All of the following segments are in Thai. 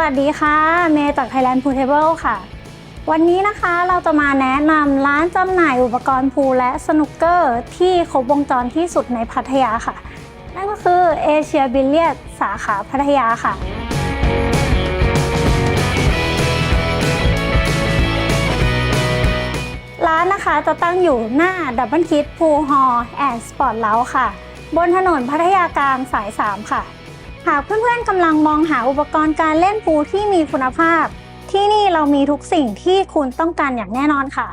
วัสดีค่ะ เมย์จาก Thailand Pool Table ค่ะ วันนี้นะคะเราจะมาแนะนำร้านจำหน่ายอุปกรณ์พูลและสนุกเกอร์ที่ครบวงจรที่สุดในพัทยาค่ะ นั่นก็คือเอเชียบิลเลียดสาขาพัทยาค่ะร้านนะคะจะตั้งอยู่หน้าดับเบิลคิดพูลฮอลแอนด์สปอร์ตเล้าค่ะ บนถนนพัทยากลางสาย 3 ค่ะ หากเพื่อนๆกำลังมองหาอุปกรณ์การเล่นพูลที่มีคุณภาพ ที่นี่เรามีทุกสิ่งที่คุณต้องการอย่างแน่นอนค่ะ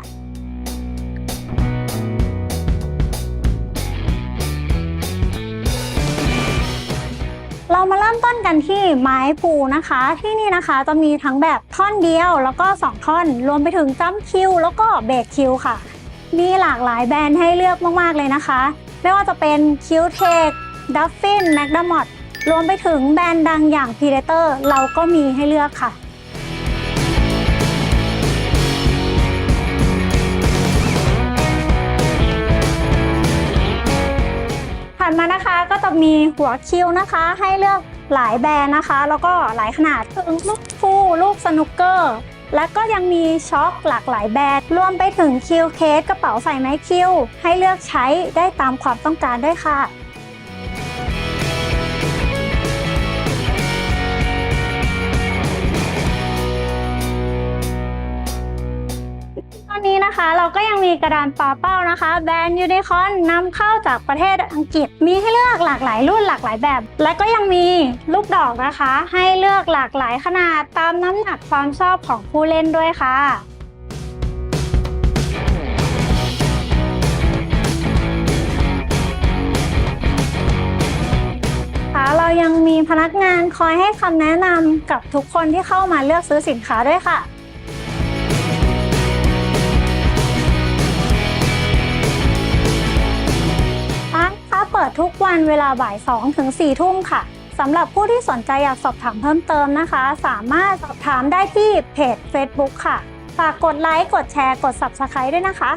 เรามาเริ่มต้นกันที่ไม้พูนะคะ ที่นี่นะคะจะมีทั้งแบบท่อนเดียว แล้วก็ 2 ท่อน รวมไปถึงจัมคิว แล้วก็เบรกคิวค่ะ มีหลากหลายแบรนด์ให้เลือกมากๆเลยนะคะ ไม่ว่าจะเป็นคิวเทคดัฟฟินแมกดามอด รวมไปถึงแบรนด์ดังอย่าง Predator เราก็มีให้เลือกค่ะถัดมานะคะก็จะมีหัวคิวนะคะให้เลือกหลายแบรนด์นะคะ แล้วก็หลายขนาดถึงลูกฟูลูกสนุกเกอร์ และก็ยังมีช็อคหลากหลายแบรนด์รวมไปถึงคิวเคสกระเป๋าใส่ไม้คิวให้เลือกใช้ได้ตามความต้องการด้วยค่ะ ตอนนี้นะคะเราก็ยังมีกระดานปาเป้านะคะ แบรนด์ยูนิคอนนำเข้าจากประเทศอังกฤษ มีให้เลือกหลากหลายรุ่นหลากหลายแบบ และก็ยังมีลูกดอกนะคะ ให้เลือกหลากหลายขนาดตามน้ำหนักความชอบของผู้เล่นด้วยค่ะค่ะเรายังมีพนักงานคอยให้คำแนะนำกับทุกคนที่เข้ามาเลือกซื้อสินค้าด้วยค่ะ ปิดทุกวันเวลาบ่าย2ถึง4ทุ่มค่ะสำหรับผู้ที่สนใจอยากสอบถามเพิ่มเติมนะคะ สามารถสอบถามได้ที่เพจ Facebook ค่ะ ฝากกดไลค์ กดแชร์ กด Subscribe ด้วยนะคะ